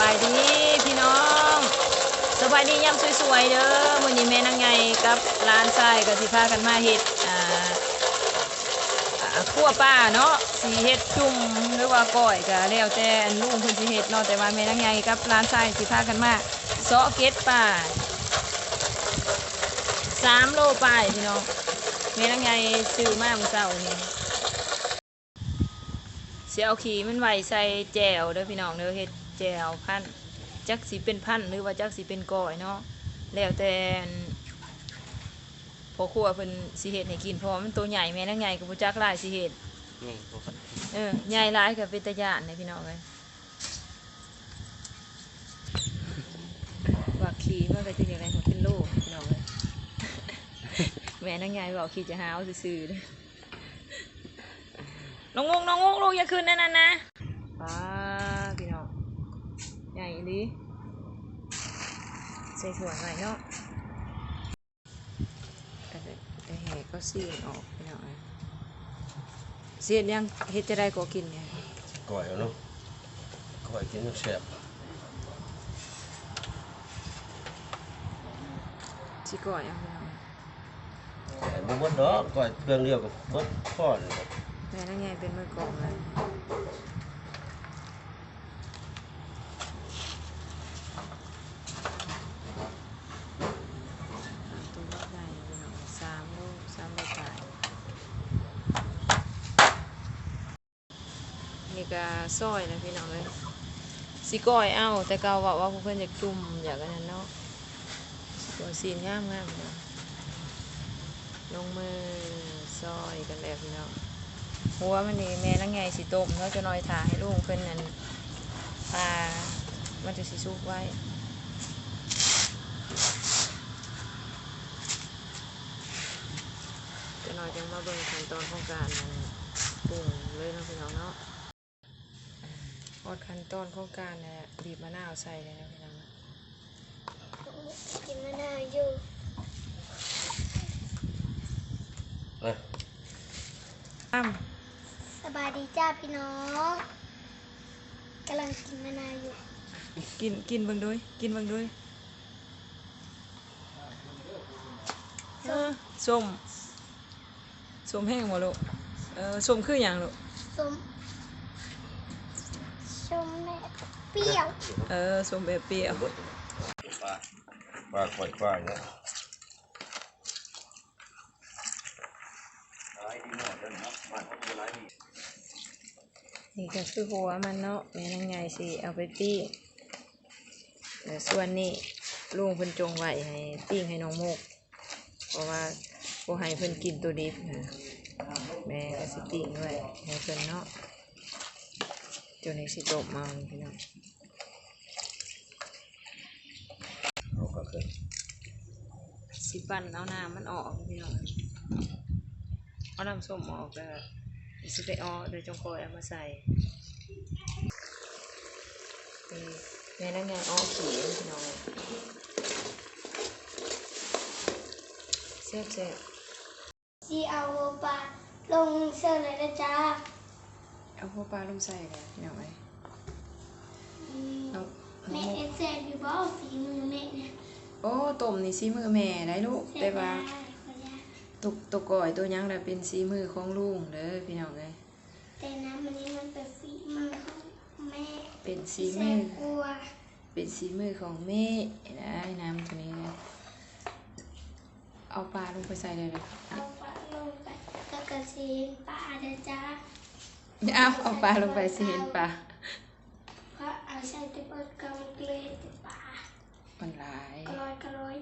บายดีพี่น้องสบายดียามสวยๆเด้อมื้อนี้แม่นางไงกับร้านทรายก็สิพากันมาเฮ็ดอ่าอ่าคั่วป้าเนาะสิเฮ็ดจุ่มหรือว่าก้อยก็แล้วแต่อันลุงเพิ่นสิเฮ็ดเนาะแต่ว่าแม่นางไงกับร้านทรายสิพากันมาเซาะเก็ดป้าสามโลป้ายพี่น้องแม่นางไงซื้อมาเมื่อเช้านี้เสียเอาขี่มันไวใส่แจวเด้อพี่น้องเด้อเฮ็ด แจวพันธุ์จักสิเป็นพันธุ์หรือว่าจักสิเป็นก้อยเนาะแล้วแต่อันพอครัวเพิ่นสิเฮ็ดให้กินเพราะว่ามันตัวใหญ่แม่นางใหญ่ก็บ่จักหลายสิเฮ็ดนี่ตัวคนเออใหญ่หลายก็เป็นตาย่านเด้อพี่น้องเอ้ยว่าขี่มันก็จะยังไงมันเป็นโลพี่น้องเอ้ยแม่นางใหญ่บอกขี่จะหาเอาซื่อๆเด้อน้องงงน้องงงลูกอย่าขึ้นนั่นน่ะนะป้าพี่น้องใหญ่ดีใส่ถั่วหน่อยเนาะแต่แต่แห่ก็ซีนออกพี่น้องเอ้ยเสียนยังเฮ็ดจะได้ก็กินเนี่ยก่อยเอาเนาะก่อยกินมันแซ่บสิก่อยเอาพี่น้องแต่บ่หมดดอกก่อยเครื่องเดียวกับเบิดพอเลยแม่นั่งไงเป็นมือกลองเลยตัวบักใหญ่พี่น้องสามโลสามโลขาย นี่ก็ซอยนะพี่น้องเลยสิก้อยเอาแต่เกาว่าว่าเพื่อนอยากจุ่มอยากอันนั้นเนาะตัวสีงามงามเนาะลงมือซอยกันแล้วพี่น้องหัวมันนี่แม่นังไงสิต้มแล้วจะน้อยถาให้ลูกเพิ่อนนั้นปลามันจะสิสุกไว้จะน้อยจังมาเบิ่งขั้นตอนของการปรุงเลยนะพี่น้องเนาะ อดขั้นตอนของการเนี่ยบีบมะนาวใส่เลยนะพี่น้องเนาะกินมะนาวอยู่นะอ้ํสบายดีจ้าพี่น้องกำลังกินมะนาวอยู่ กินกินเบิ่งด้วย กินเบิ่งด้วยเออส้มส้มแห้งบ่ลูกเออส้มคือหยังลูกส้ม ส้มแม่เปรี้ยวเออส้มแบบเปรี้ยวปลาปลาก่อยปลาเนี่ยนี่ก็คือหัวมันเนาะแม่นางไงสิเอาไปปิ้งแล้วส่วนนี้ลุงเพิ่นจงไว้ให้ปิ้งให้น้องโมก เพราะว่าบ่ให้เพิ่นกินตัวดิบนะแม่ก็สิปิ้งไว้ให้เพิ่นเนาะ จนนี้สิตบมาพี่น้องเอาก็คือสิปั่นเอาน้ำมันออกพี่น้องเอาน้ำส้มออกแล้วสิไปเอาโดยจงคอยเอามาใส่นี่แม่นางไงอ้อขี้พี่น้องแซ่บแซ่บซีเอาปลาลงเสิร์ฟเลยนะจ้า เอาพวกปลาลงใส่เลยพี่น้องไอ้อืมเอาแม่เอฟเซนอยู่บ่ฝีมือแม่เนี่ยโอ้ต้มนี่สีมือแม่ได้ลูกเสร็แต่จว่าแล้วขออนุญาตตุกตุกก่อยตัวหยังน่ะเป็นสีมือของลุงเด้อพี่น้องเอ้ยแต่น้ำมันนี้มันเป็นฝีมือของแม่เป็นสีแสมือนกลัวเป็นสีมือของแม่ได้น้ำตัวนี้นะเอาปลาลงไปใส่เลยเลยเอาปลาลงไปก็กระซีนปลาเด้อจ้า เอาเอาปลาลงไปสิเห็นปลาเพราะเอาใส่ที่เปิดกำเกลือติดปลามันหลายกร้อยกร้อย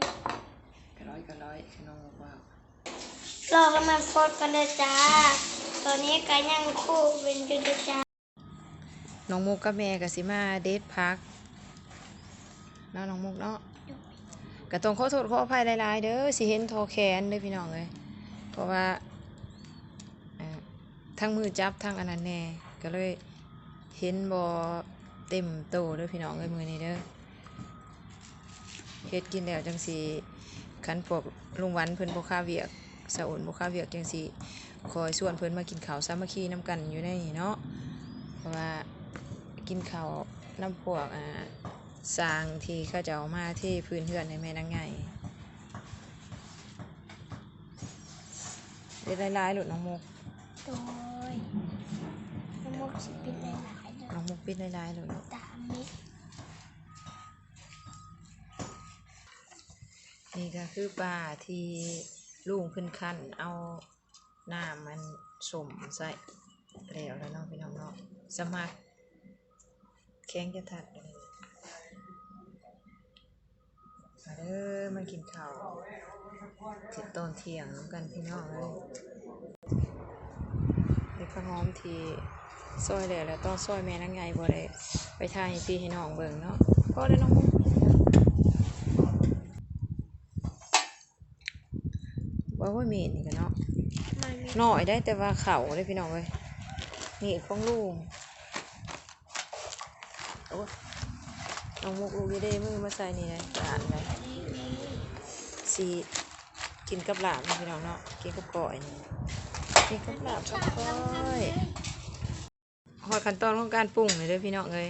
กระร้อยกระร้อยขนมบอกว่ารอให้มันฟดกันเลยจ้าตอนนี้ก็ยังคู่เป็นอยู่เด้อจ้าน้องมุกกับแม่กับสิมาเดทพักเนาะน้องมุกเนาะก็ต้องขอโทษขออภัยหลายๆเด้อสิเห็นโทอแขนเด้อพี่น้องเอ้ยเพราะว่าเอ่อ ทั้งมือจับทั้งอันนั้นแน่ก็เลยเห็นบ่เต็มโตเด้อพี่น้องเอ้ยมือนี้เด้อเฮ็ดกินแล้วจังสิคันพวกลุงวันเพิ่นบ่ค่าเวียกสะอุ่นบ่ค่าเวียกจังสิคอยชวนเพิ่นมากินข้าวสามัคคีนํกันอยู่ในนี่เนาะเพราะว่ากินข้าวน้ำพวกอ่าสร้างที่เขาจะเอามาที่พื้นเฮือนในแม่นางไงเด็ดหลายๆหลุดน้องมุก โดยน้ำมุกสิปิดหลายๆเด้น้อองมุกปิดหลายๆหลุดตามนี้นี่ก็คือปลาที่ลุงขึ้นขั้นเอาน้ำมันสมใส่แล้วแล้วเนาะพี่น้องเนาะสมัครแข้งจะทัดเลยมาเด้อมากินข้าวเสร็จตอนเที่ยงน้ำกันพี่น้องเลย เด็กข้าวหอมที่ซอยแล้วแล้วต้องซอยแม่นังไงบ่ได้ไปทายให้พี่ให้น้องเบิ่งเนาะพอได้น้องมุกว่าว่ามีดนี่กันเนาะมันมีหน่อยได้แต่ว่าเขาเลยพี่น้องเว้ยมีดของลุงโอ้ยน้องมุกลูกอยี่ได้มือมาใส่นี่เลยจานเลยสีกินกับลาบนะพี่น้องเนาะกินกับก้อยนี่กิ นกับลาบกับก้อยหอดขั้นตอนของการปรุงเลยเด้อพี่น้องเลย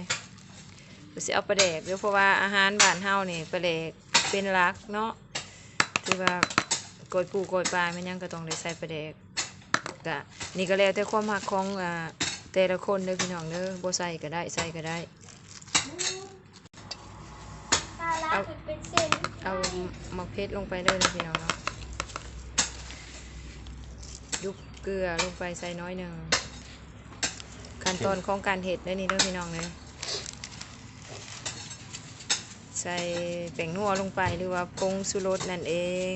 เดี๋ยวสิเอาปลาแดกเดี๋ยวเพราะว่าอาหารบ้านเฮานี่ปลาแดกเป็นหลักเนาะที่ว่ากอยปูกอยปลาแม่นยังก็ต้องได้ใส่ประเดกกะนี่ก็แล้วแต่ความหักของอ่าแต่ละคนเด้อพี่น้องเด้อบ่ใส่ก็ได้ใส่ก็ได้ปลาร้าเป็นเป็นเส้นเอาหมักเพชรลงไปเลยนะพี่น้องเนาะยุบ เกลือลงไปใส่น้อยหนึ่งขั้นตอนของการเห็ดได้นี่เด้อพี่น้องเลยใส่แป้งนัวลงไปหรือว่าผงสุรสนั่นเอง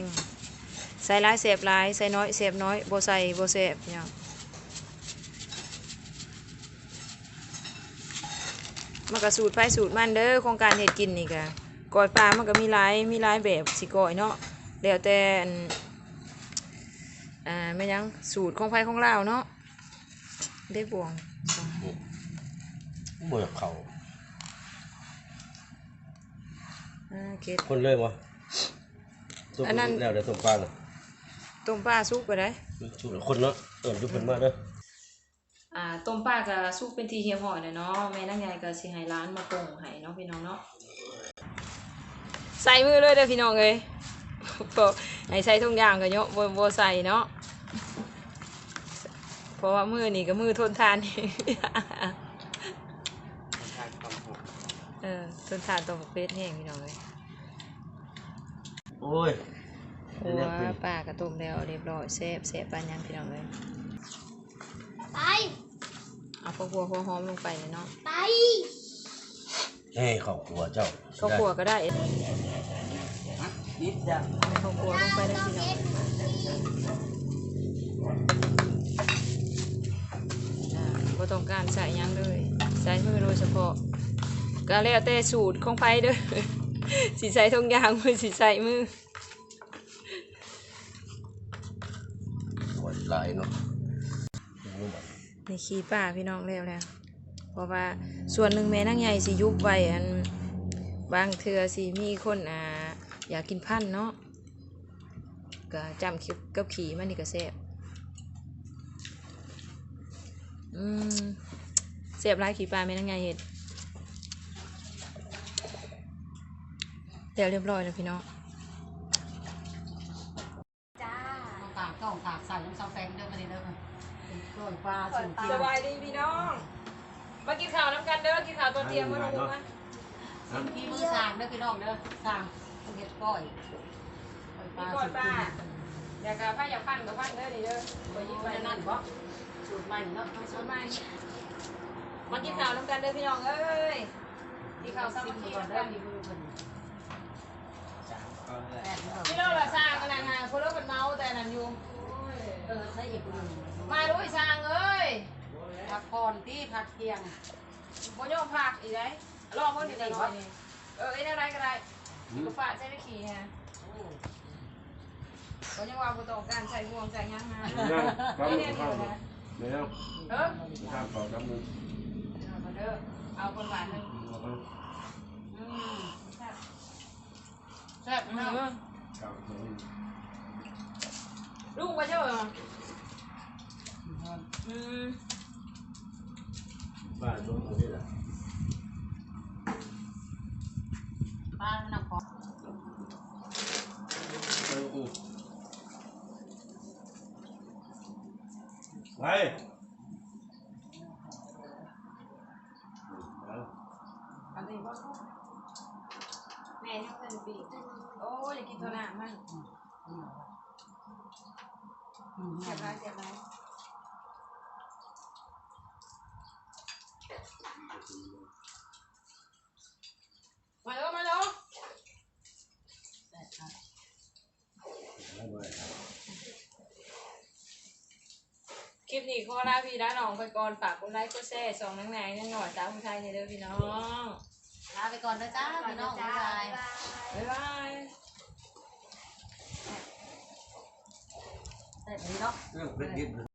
ใส่หลายเสบหลายใส่น้อยเสบน้อยโบใส่โบเสบพี่น้องมันก็สูตรไฟสูตรมันเด้อของการเห็ดกินนี่กะกอยปลามันก็มีหลายมีหลายแบบสิกอยเนาะแล้วแต่ อันอ่าไม่นยังสูตรของไฟของเราวเนาะได้บวงเบิกเขาอ่าเกดคนเลยวะต้มอันนั้นแล้วเดี๋ยวต้มปลาเนาะต้มปลาสุกก็ได้ชุดคนเนาะเอิญยุบเพิ่นมาเด้ออ่าต้มปลาก็สุกเป็นทีเฮียหอยเลยเนาะแม่นางใหญ่ก็สิให้ร้านมาปรุงให้เนาะพี่น้องเนาะใส่มือเลยเด้อพี่น้องเอ้ยบ่ให้ใส่ทุกอย่างก็เนาะบ่บ่ใส่เนาะ เพราะว่ามือนี่ก็มือทนทานเออทนทานตรงเป็ดแห้งพี่น้องเอ้ยโอ้ยโอ้ว่าปลากระต้มแล้วเรียบร้อยแซ่บแซ่บปานยังพี่น้องเอ้ยไปเอาพวกหัวหัวหอมลงไปเลยเนาะไปเฮ้ยเขากลัวเจ้าข้าวคั่วก็ได้นิดจ้ะข้าวคั่วลงไปเลยพี่น้อง บ่ต้องการใส่หยังเลยใส่มือโดยเฉพาะก็แล้วแต่สูตรของไผเด้อสิใส่ทุกอย่างมือสิใส่มือกดลายเนาะรู้บ่นี่ขี้ป้าพี่น้องแล้วแล้วเพราะว่าส่วนหนึ่งแม่นางใหญ่สิยุบไว้อันบางเทือสิมีคนอ่าอยากกินพันธุ์เนาะก็จำคิกับขี่มันนี่ก็แซ่บ อืมแซ่บหลายขี้ปลาแม่นางใหญ่เห็ดแล้วเรียบร้อยแล้วพี่น้องจ้าตากต้องตากใส่น้ำซอสแฟงเด้อมาดิเด้อเป็นกล้วยปลาสูตรสบายดีพี่น้อง มากินข้าวน้ำกันเด้อ กินข้าวตอนเที่ยงมาลงมาที่มือสร้างเด้อพี่น้องเด้อสร้างเห็ดก้อยมีก้อยปลา อยากกับผ้าอยากพันกับพันเด้อนี่เด้อไปยิงไปไปนั่นั่นนบ่บ่ สูตรใหม่เนาะสดใหม่มากินข้าวน้ำกันเด้อพี่น้องเอ้ยกินข้าวซ้ำซิมกินก่อนเด้อนมีมือเพิ่นแปดพี่น้องละสร้างกันนะคนเราเป็นเมาแต่นั่นอยู่เออใช้อีกคนหนึ่งมาด้วยสร้างเอ้ยพักก่อนที่พักเที่ยงบ่ยอมพักอีกได้ลอบิ่งนิดหน่อยเออไอ้ได้ไรก็ได้ก็ฝากใช้ไม่ขี่ฮะก็ยังว่าบ่ต้องการใส่ห่วงใส่ยังนะครับนี่ เนี่ยครัเดีบยวนะไม่เอาเออข้ามต่อครับมึงเอาก่อนเด้อเอาคนหวานหนึงอืมแซ่บแซ่บอืเนาะมครับลูกไปเจ้าเหรออืมบ้านตรงนี้แหละ ป้ามันหนักคอ เอออืมไปอืม อั นนี้บ่แม่ยังเพิ่นปีโอ้ยอยากกินตัวหน้ามันอืมเสียบไรเสียบไรมาแล้วมาแล้วครับเอาไว้คลิปนี้ขอลาพี่ลาน้องไปก่อนฝากกดไลค์กดแชร์ส่องนังแหนงยังหน่อยจ้าผู้ชายในเด้อพี่น้อง ลาไปก่อนนะจ้าพี่น้อ